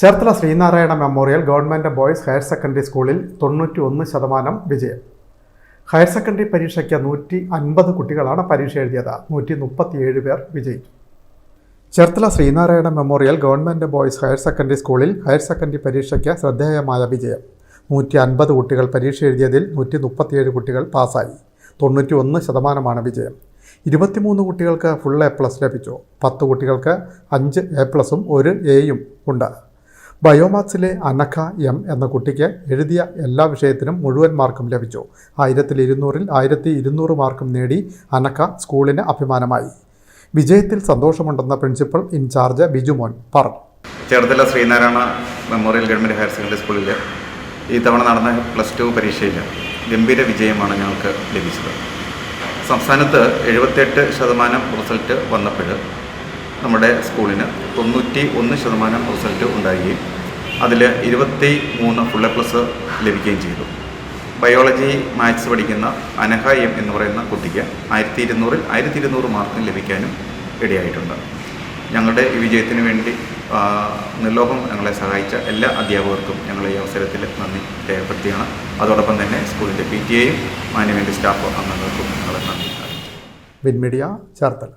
Cherthala Sreenarayana memorial government boys higher secondary സ്കൂളിൽ തൊണ്ണൂറ്റി ഒന്ന് ശതമാനം വിജയം. ഹയർ സെക്കൻഡറി പരീക്ഷയ്ക്ക് നൂറ്റി അൻപത് കുട്ടികളാണ് പരീക്ഷ എഴുതിയത്. നൂറ്റി മുപ്പത്തിയേഴ് പേർ വിജയിച്ചു. Cherthala Sreenarayana memorial government boys higher secondary സ്കൂളിൽ ഹയർ സെക്കൻഡറി പരീക്ഷയ്ക്ക് ശ്രദ്ധേയമായ വിജയം. നൂറ്റി അൻപത് കുട്ടികൾ പരീക്ഷ എഴുതിയതിൽ നൂറ്റി മുപ്പത്തിയേഴ് കുട്ടികൾ പാസ്സായി. തൊണ്ണൂറ്റി ഒന്ന് ശതമാനമാണ് വിജയം. ഇരുപത്തിമൂന്ന് കുട്ടികൾക്ക് ഫുൾ എ പ്ലസ് ലഭിച്ചു. പത്ത് കുട്ടികൾക്ക് അഞ്ച് എ പ്ലസും ഒരു എയും ഉണ്ട്. ബയോമാത്സിലെ അനഖ എം എന്ന കുട്ടിക്ക് എഴുതിയ എല്ലാ വിഷയത്തിനും മുഴുവൻ മാർക്കും ലഭിച്ചു. ആയിരത്തിൽ ഇരുന്നൂറിൽ ആയിരത്തി ഇരുന്നൂറ് മാർക്കും നേടി അനഖ സ്കൂളിന് അഭിമാനമായി. വിജയത്തിൽ സന്തോഷമുണ്ടെന്ന പ്രിൻസിപ്പൽ ഇൻചാർജ് ബിജുമോൻ പറഞ്ഞു Cherthala Sreenarayana memorial government higher secondary സ്കൂളിൽ ഈ തവണ നടന്ന പ്ലസ് ടു പരീക്ഷയിൽ ഗംഭീര വിജയമാണ് ഞങ്ങൾക്ക് ലഭിച്ചത്. സംസ്ഥാനത്ത് എഴുപത്തെട്ട് ശതമാനം റിസൾട്ട് വന്നപ്പോൾ നമ്മുടെ സ്കൂളിന് തൊണ്ണൂറ്റി ഒന്ന് ശതമാനം റിസൾട്ട് ഉണ്ടാകുകയും അതിൽ ഇരുപത്തി മൂന്ന് ഫുൾ എ പ്ലസ് ലഭിക്കുകയും ചെയ്തു. ബയോളജി മാത്സ് പഠിക്കുന്ന അനഹ എം എന്ന് പറയുന്ന കുട്ടിക്ക് ആയിരത്തി ഇരുന്നൂറിൽ ആയിരത്തി ഇരുന്നൂറ് മാർക്കും ലഭിക്കാനും ഇടയായിട്ടുണ്ട്. ഞങ്ങളുടെ ഈ വിജയത്തിന് വേണ്ടി നിർലോഭം ഞങ്ങളെ സഹായിച്ച എല്ലാ അധ്യാപകർക്കും ഞങ്ങൾ ഈ അവസരത്തിൽ നന്ദി രേഖപ്പെടുത്തിയാണ് അതോടൊപ്പം തന്നെ സ്കൂളിന്റെ പി ടി എയും മാനേജ്മെന്റ് സ്റ്റാഫ് അംഗങ്ങൾക്കും ഞങ്ങൾ നന്ദി അറിയിച്ചു. വിൻമീഡിയ ചേർത്തല.